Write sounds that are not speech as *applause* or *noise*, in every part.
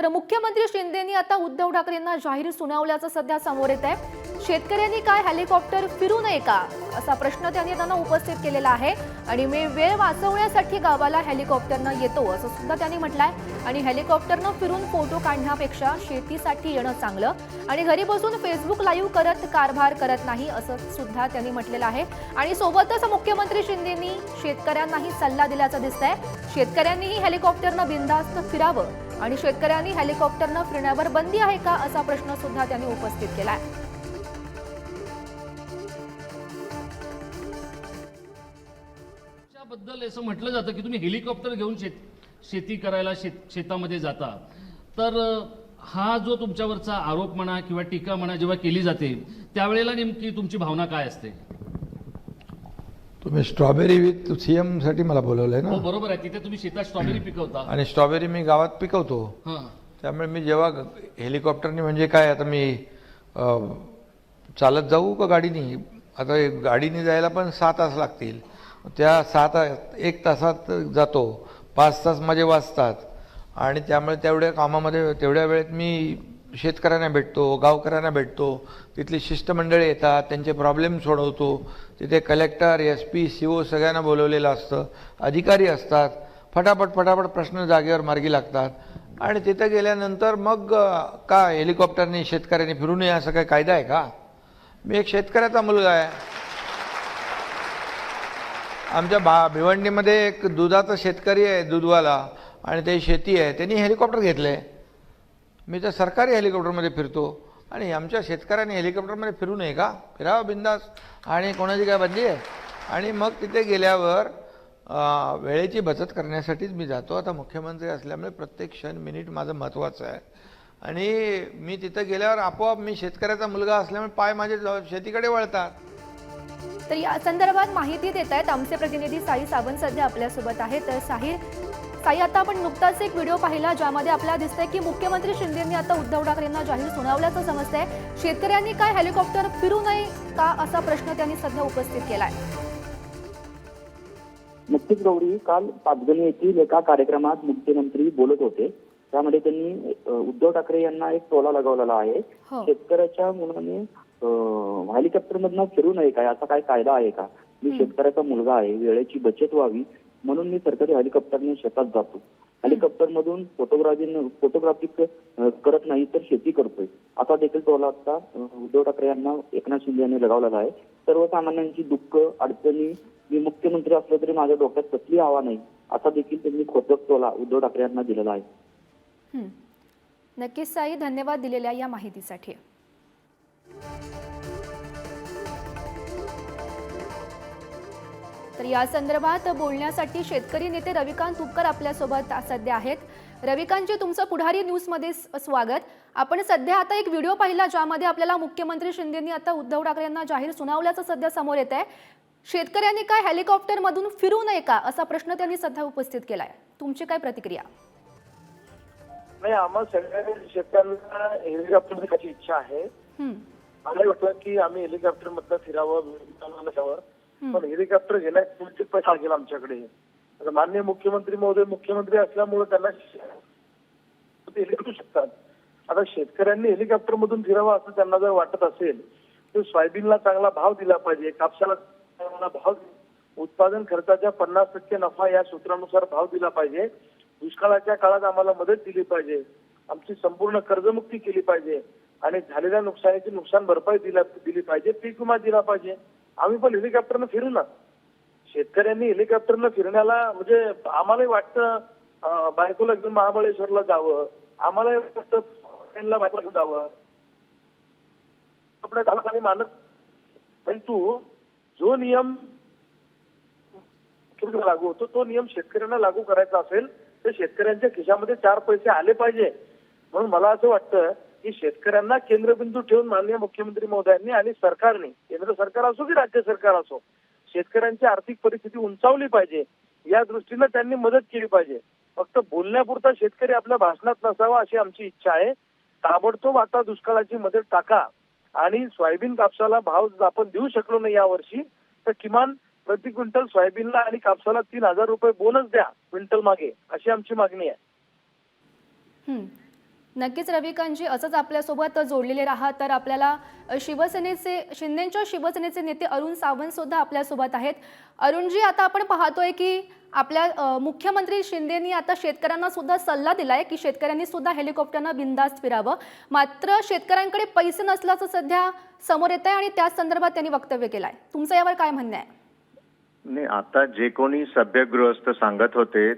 तर मुख्यमंत्री शिंदेनी आता उद्धव ठाकरेंना जाहीर सुनावल्याचं सध्या समोर येत आहे शेतकऱ्यांनी काय हेलिकॉप्टर फिरू नये का? असा प्रश्न त्यांनी त्यांना उपस्थित केलेला आहे. आणि मी वेळ वाचवण्यासाठी गावाला हेलिकॉप्टरनं येतो असं सुद्धा त्यांनी म्हटलंय. आणि हेलिकॉप्टरनं फिरून फोटो काढण्यापेक्षा शेतीसाठी येणं चांगलं. आणि घरी बसून फेसबुक लाईव्ह करत कारभार करत नाही असं सुद्धा त्यांनी म्हटलेलं आहे. आणि सोबतच मुख्यमंत्री शिंदेनी शेतकऱ्यांनाही सल्ला दिल्याचं दिसतंय. शेतकऱ्यांनीही हेलिकॉप्टरनं बिनधास्त फिरावं. आणि शेतकऱ्यांनी हेलिकॉप्टरनं फिरण्यावर बंदी आहे का असा प्रश्न सुद्धा त्यांनी उपस्थित केलाय. बद्दल असं म्हटलं जातं की तुम्ही हेलिकॉप्टर घेऊन शेत शेती करायला शेत शेतामध्ये जाता. तर हा जो तुमच्यावरचा आरोप म्हणा किंवा टीका म्हणा जेव्हा केली जाते त्यावेळेला नेमकी तुमची भावना काय असते? तुम्ही स्ट्रॉबेरी विथ सीएमसाठी मला बोलवलंय हो ना बरोबर आहे. तिथे तुम्ही शेतात स्ट्रॉबेरी पिकवता. आणि स्ट्रॉबेरी मी गावात पिकवतो. हां. त्यामुळे मी जेव्हा हेलिकॉप्टरनी म्हणजे काय आता मी अ, चालत जाऊ का गाडीनी? आता हे गाडीने जायला पण सहा तास लागतील. त्या सहा तास एक तासात जातो. पाच तास माझे वाचतात. आणि त्यामुळे तेवढ्या कामामध्ये तेवढ्या वेळेत मी शेतकऱ्यांना भेटतो गावकऱ्यांना भेटतो तिथली शिष्टमंडळी येतात त्यांचे प्रॉब्लेम सोडवतो तिथे collector S P C O सगळ्यांना बोलवलेलं असतं अधिकारी असतात फटाफट फटाफट प्रश्न जागेवर मार्गी लागतात. आणि तिथे गेल्यानंतर मग का हेलिकॉप्टरने शेतकऱ्यांनी फिरू नये असा काही कायदा आहे का? मी एक शेतकऱ्याचा मुलगा आहे. आमच्या भा भिवंडीमध्ये एक दुधाचा शेतकरी आहे दूधवाला आणि ते शेती आहे त्यांनी हेलिकॉप्टर घेतलं. आहे मी तर सरकारी हेलिकॉप्टरमध्ये फिरतो. आणि आमच्या शेतकऱ्यांनी हेलिकॉप्टरमध्ये फिरू नये का? फिरावं बिंदास. आणि कोणाची काय बंदी आहे? आणि मग तिथे गेल्यावर वेळेची बचत करण्यासाठीच मी जातो. आता मुख्यमंत्री असल्यामुळे प्रत्येक क्षण मिनिट माझं महत्त्वाचं आहे. आणि मी तिथं गेल्यावर आपोआप मी शेतकऱ्याचा मुलगा असल्यामुळे पाय माझे शेतीकडे वळतात. तर या संदर्भात माहिती देत आहेत आमचे प्रतिनिधी साई सावंत सध्या आपल्यासोबत आहेत. तर साहिर साई आता आपण नुकताच एक व्हिडिओ पाहिला ज्यामध्ये आपल्याला दिसतंय की मुख्यमंत्री शिंदेंनी आता उद्धव ठाकरेंना जाहीर सुनावल्याचं समजतंय. शेतकऱ्यांनी काय हेलिकॉप्टर फिरू नये का असा प्रश्न त्यांनी सध्या उपस्थित केलाय. नक्कीच गौरी काल पाचगणी येथील एका कार्यक्रमात मुख्यमंत्री बोलत होते. त्यामध्ये त्यांनी उद्धव ठाकरे यांना एक टोला लगावलेला आहे. हो. शेतकऱ्याच्या मुलाने हेलिकॉप्टर मधनं फिरू नये काय? असा काय कायदा आहे का? मी शेतकऱ्याचा मुलगा आहे. वेळेची बचत व्हावी. म्हणून मी सरकारी हेलिकॉप्टरने शेतात जातो. हेलिकॉप्टर मधून फोटोग्राफी फोटोग्राफी करत नाही तर शेती करतोय. असा देखील टोला आता उद्धव ठाकरे यांना एकनाथ शिंदे यांनी लगावलेला आहे. सर्वसामान्यांची दुःख अडचणी मी मुख्यमंत्री असलो तरी माझ्या डोक्यात कसली हवा नाही. असा देखील त्यांनी खोचक टोला उद्धव ठाकरे यांना दिलेला आहे. नक्कीच साई धन्यवाद दिलेल्या या माहितीसाठी. तर या संदर्भात बोलण्यासाठी शेतकरी नेते रविकांत तुपकर आपल्यासोबत सध्या आहेत. रविकांतजी तुमचं पुढारी न्यूजमध्ये स्वागत. आपण सध्या आता एक व्हिडिओ पाहिला ज्यामध्ये आपल्याला मुख्यमंत्री शिंदेनी आता उद्धव ठाकरे यांना जाहीर सुनावल्याचं सध्या समोर येत आहे. शेतकऱ्यांनी काय हेलिकॉप्टरमधून फिरू नये का असा प्रश्न त्यांनी सध्या उपस्थित केलाय. तुमची काय प्रतिक्रिया? नाही आम्हा सगळ्या शेतकऱ्यांना हेलिकॉप्टर इच्छा आहे. हं. मला वाटलं की आम्ही हेलिकॉप्टर मधनं फिरावं पण हेलिकॉप्टर घेण्यास पुढचे पैसा लागेल आमच्याकडे. आता माननीय मुख्यमंत्री महोदय मुख्यमंत्री असल्यामुळे त्यांना हेलिकॉप्टर शकतात. आता शेतकऱ्यांनी हेलिकॉप्टर मधून फिरावा असं त्यांना जर वाटत असेल तर सोयाबीनला चांगला भाव दिला पाहिजे कापसाला चांगला भाव उत्पादन खर्चाच्या पन्नास टक्के नफा या सूत्रानुसार भाव दिला पाहिजे. दुष्काळाच्या काळात आम्हाला मदत दिली पाहिजे. आमची संपूर्ण कर्जमुक्ती केली पाहिजे. आणि झालेल्या नुकसानीची नुकसान भरपाई दिला दिली पाहिजे. पीक विमा दिला पाहिजे. आम्ही पण हेलिकॉप्टरनं फिरू ना. शेतकऱ्यांनी हेलिकॉप्टरनं फिरण्याला म्हणजे आम्हालाही वाटतं बायकोला घेऊन महाबळेश्वरला जावं. आम्हालाही वाटतं बायकोला घेऊन जावं. आपल्या गावात मानत परंतु जो नियम लागू होतो तो नियम शेतकऱ्यांना लागू करायचा असेल तर शेतकऱ्यांच्या खिशामध्ये चार पैसे आले पाहिजे. म्हणून मला असं वाटतं की शेतकऱ्यांना केंद्रबिंदू ठेवून माननीय मुख्यमंत्री महोदयांनी आणि सरकारने केंद्र सरकार असो की राज्य सरकार असो शेतकऱ्यांची आर्थिक परिस्थिती उंचावली पाहिजे. या दृष्टीनं त्यांनी मदत केली पाहिजे. फक्त बोलण्यापुरता शेतकरी आपल्या भाषणात नसावा अशी आमची इच्छा आहे. ताबडतोब आता दुष्काळाची मदत टाका आणि सोयाबीन कापसाला भाव आपण देऊ शकलो नाही यावर्षी तर किमान प्रति क्विंटल सोयाबीनला आणि कापसाला तीन हजार रुपये बोनस द्या क्विंटल मागे अशी आमची मागणी आहे. नक्कीच रविकांतजी असंच आपल्यासोबत जोडलेले राहा. तर आपल्याला शिवसेनेचे शिंदेच्या शिवसेनेचे नेते अरुण सावंत सुद्धा आपल्यासोबत आहेत. अरुणजी आता आपण पाहतोय की आपल्या मुख्यमंत्री शिंदेनी आता शेतकऱ्यांना सुद्धा सल्ला दिलाय की शेतकऱ्यांनी सुद्धा हेलिकॉप्टरनं बिंदास्त फिरावं. मात्र शेतकऱ्यांकडे पैसे नसल्याचं सध्या समोर येत आहे आणि त्याच संदर्भात त्यांनी वक्तव्य केलं आहे तुमचं यावर काय म्हणणं आहे? नाही आता जे कोणी सभ्यगृहस्थ सांगत होते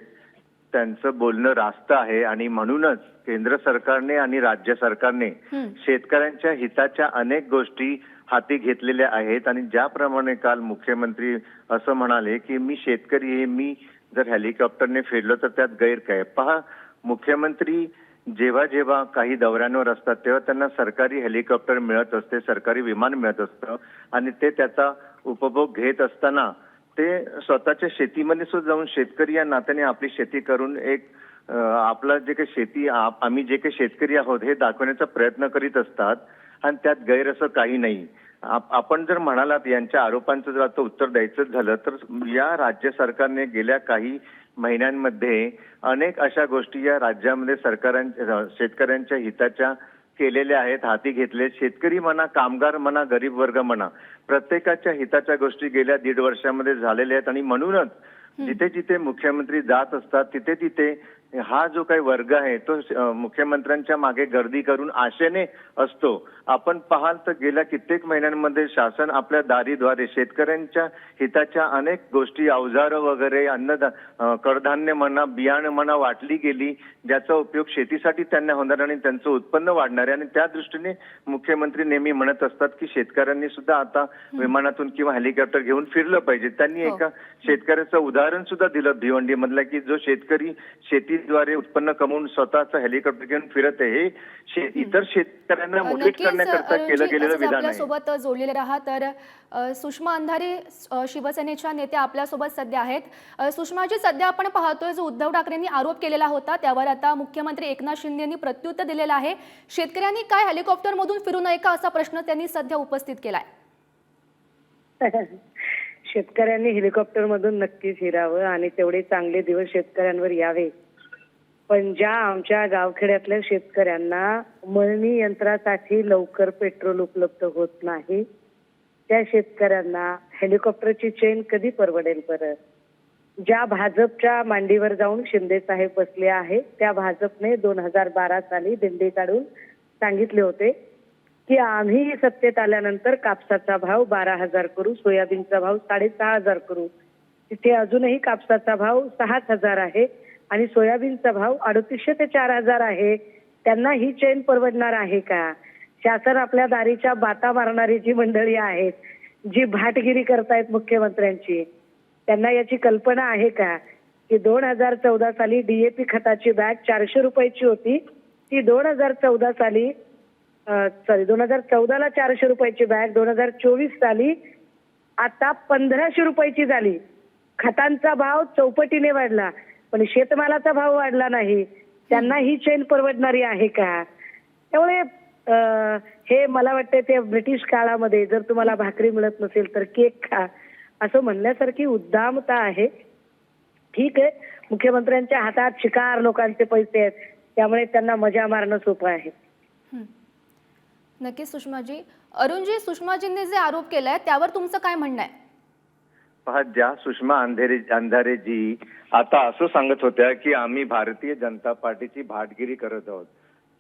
त्यांचं बोलणं रास्त आहे आणि म्हणूनच केंद्र सरकारने आणि राज्य सरकारने हं. शेतकऱ्यांच्या हिताच्या अनेक गोष्टी हाती घेतलेल्या आहेत. आणि ज्याप्रमाणे काल मुख्यमंत्री असं म्हणाले की मी शेतकरी आहे मी जर हेलिकॉप्टरने फिरलो तर त्यात गैर काय पहा मुख्यमंत्री जेव्हा जेव्हा काही दौऱ्यांवर असतात तेव्हा त्यांना सरकारी हेलिकॉप्टर मिळत असते सरकारी विमान मिळत असतं. आणि ते त्याचा उपभोग घेत असताना ते स्वतःच्या शेतीमध्ये सुद्धा जाऊन शेतकरी या नात्याने आपली शेती करून एक आपला आपलं जे काही शेती आप- आम्ही जे काही शेतकरी आहोत हे दाखवण्याचा प्रयत्न करीत असतात आणि त्यात गैर असं काही नाही. आप- आपण जर म्हणालात यांच्या आरोपांचं जर आता उत्तर द्यायचं झालं तर या राज्य सरकारने गेल्या काही महिन्यांमध्ये अनेक अशा गोष्टी या राज्यामध्ये सरकारांच्या शेतकऱ्यांच्या हिताच्या केलेल्या आहेत हाती घेतले शेतकरी म्हणा कामगार म्हणा गरीब वर्ग म्हणा प्रत्येकाच्या हिताच्या गोष्टी गेल्या दीड वर्षामध्ये झालेल्या आहेत. आणि म्हणूनच जिथे जिथे मुख्यमंत्री जात असतात तिथे तिथे हा जो काही वर्ग आहे तो मुख्यमंत्र्यांच्या मागे गर्दी करून आशेने असतो. आपण पाहाल तर गेल्या कित्येक महिन्यांमध्ये शासन आपल्या दारीद्वारे शेतकऱ्यांच्या हिताच्या अनेक गोष्टी अवजारं वगैरे अन्न कडधान्य म्हणा बियाणं म्हणा वाटली गेली ज्याचा उपयोग शेतीसाठी त्यांना होणार आणि त्यांचं उत्पन्न वाढणार आहे. आणि त्या दृष्टीने मुख्यमंत्री नेहमी म्हणत असतात की शेतकऱ्यांनी सुद्धा आता विमानातून किंवा हेलिकॉप्टर घेऊन फिरलं पाहिजे. त्यांनी हो. एका शेतकऱ्याचं उदाहरण सुद्धा दिलं भिवंडी मधलं की जो शेतकरी शेतीद्वारे उत्पन्न कमवून स्वतःचं हेलिकॉप्टर घेऊन फिरत आहे हे इतर शेतकऱ्यांना मोटिवेट नक्कीच करण्याकरता केलं गेलेलं विधान आहे. आपल्यासोबत जोडलेले राहा तर सुषमा अंधारे शिवसेनेच्या नेत्या आपल्यासोबत सध्या आहेत. सुषमाजी सध्या आपण पाहतोय जो उद्धव ठाकरेंनी आरोप केलेला होता त्यावर आता मुख्यमंत्री एकनाथ शिंदे यांनी प्रत्युत्तर दिलेलं आहे. शेतकऱ्यांनी काय हेलिकॉप्टरमधून फिरू नये का असा प्रश्न त्यांनी सध्या उपस्थित केलाय? *laughs* शेतकऱ्यांनी हेलिकॉप्टर मधून नक्की फिरावं आणि तेवढे चांगले दिवस शेतकऱ्यांवर यावे. पण ज्या आमच्या गावखेड्यातल्या शेतकऱ्यांना मळणी यंत्रासाठी लवकर पेट्रोल उपलब्ध होत नाही त्या शेतकऱ्यांना हेलिकॉप्टरची चेन कधी परवडेल परत ज्या भाजपच्या मांडीवर जाऊन शिंदे साहेब बसले आहेत त्या भाजपने दोन हजार बारा साली दिंडी काढून सांगितले होते की आम्ही सत्तेत आल्यानंतर कापसाचा भाव बारा हजार करू सोयाबीनचा भाव साडेसहा हजार करू. तिथे अजूनही कापसाचा भाव सहाच हजार आहे. आणि सोयाबीनचा भाव अडतीसशे ते चार हजार आहे. त्यांना ही चेन परवडणार आहे का? शासन आपल्या दारीच्या बाता मारणारी जी मंडळी आहेत जी भाटगिरी करतायत मुख्यमंत्र्यांची त्यांना याची कल्पना आहे का? की दोन हजार चौदा साली डीएपी खताची बॅग चारशे रुपयाची होती. ती दोन हजार चौदा साली सॉरी दोन हजार चौदाला चारशे रुपयाची बॅग दोन हजार चोवीस साली आता पंधराशे रुपयाची झाली. खतांचा भाव चौपटीने वाढला. पण शेतमालाचा भाव वाढला नाही. त्यांना ही चेन परवडणारी आहे का? त्यामुळे हे मला वाटतं ते ब्रिटिश काळामध्ये जर तुम्हाला भाकरी मिळत नसेल तर केक खा. असं म्हणण्यासारखी उद्दामता आहे. ठीक आहे. मुख्यमंत्र्यांच्या हातात शिकार लोकांचे पैसे आहेत. त्यामुळे त्यांना मजा मारणं सोपं आहे. नक्कीच सुषमाजी. अरुणजी सुषमाजींनी जे आरोप केलाय त्यावर तुमचं काय म्हणणं आहे? पहा ज्या सुषमा अंधेरे अंधारेजी. आता असं सांगत होत्या की आम्ही भारतीय जनता पार्टीची भाटगिरी करत आहोत.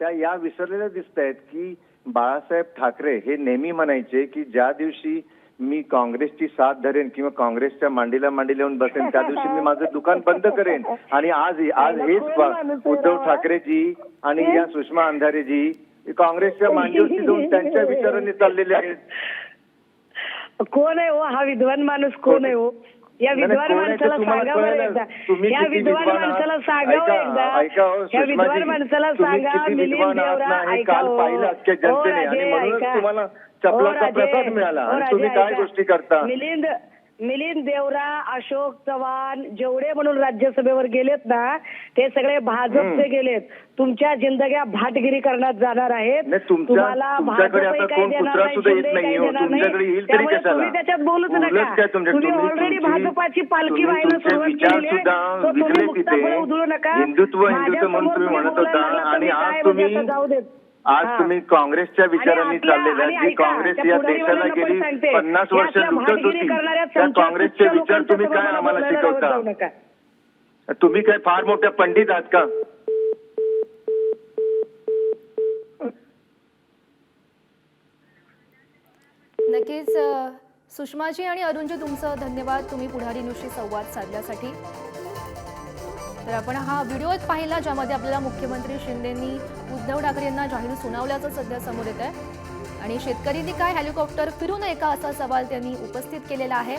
त्या या विसरलेल्या दिसत आहेत की बाळासाहेब ठाकरे हे नेहमी म्हणायचे की ज्या दिवशी मी काँग्रेसची साथ धरेन किंवा काँग्रेसच्या मांडीला मांडी लावून बसेन त्या दिवशी मी माझं दुकान बंद करेन. आणि आज आज हेच उद्धव ठाकरेजी आणि या सुषमा अंधारेजी काँग्रेसच्या मांडीवरती जाऊन त्यांच्या विचारांनी चाललेले आहेत. कोण आहे हो हा विद्वान माणूस कोण आहे हो या विद्वान माणसाला तुम्हाला सांगा बरं कळलं. एकदा या विद्वान? माणसाला सांगावं एकदा हो, या विद्वान माणसाला सांगा किती मिलिंद देवरा ना, हे हो. हो, राजे, ऐका. तुम्हाला हो, राजे, प्रसाद मिळाला हो, आणि राजे, तुम्ही काय ऐका. गोष्टी करता मिलिंद मिलिंद देवरा अशोक चव्हाण जेवढे म्हणून राज्यसभेवर गेलेत ना ते सगळे भाजपचे गेलेत तुमच्या जिंदग्या भाटगिरी करण्यात जाणार आहेत नाही, तुमच्या- तुम्हाला तुमच्याकडे भाजपही काही कोण देणार कुत्रा नाही, सुद्धा येत शिंदेही नाही काही हो. देणार नाही. तुमच्याकडे येईल तरी त्यामुळे कशाला? तुम्ही त्याच्यात बोलूच उलट नका काय तुमच्या- तुम्ही तुम्ही ऑलरेडी तुमची- भाजपाची पालखी तुम्ही तुमचे सुरुवात विचार. सुद्धा विकले तिथे. उधळू नका हिंदुत्व हिंदुत्व म्हणून माझ्यासमोर तुम्ही म्हणत बोलायला होता लागला आणि तर आज काय तुम्ही म्हणजे आता जाऊ देत आज. तुम्ही काँग्रेसच्या विचारांनी चाललेल्या जी काँग्रेस या देशाला गेली पन्नास वर्ष लुटत भाटगिरी होती. त्या काँग्रेसचे विचार तुम्ही काय आम्हाला शिकवता? तुम्ही काय फार मोठ्या पंडित आहात का? नक्कीच सुषमाजी आणि अरुणजी तुमचं धन्यवाद. तुम्ही पुढारी न्यूजशी संवाद साधल्यासाठी तर आपण हा व्हिडिओ एक पाहिला ज्यामध्ये आपल्याला मुख्यमंत्री शिंदेंनी उद्धव ठाकरे यांना जाहीर सुनावल्याचं सध्या समोर येत आहे आणि शेतकऱ्यांनी काय हेलिकॉप्टर फिरू नये का असा सवाल त्यांनी उपस्थित केलेला आहे.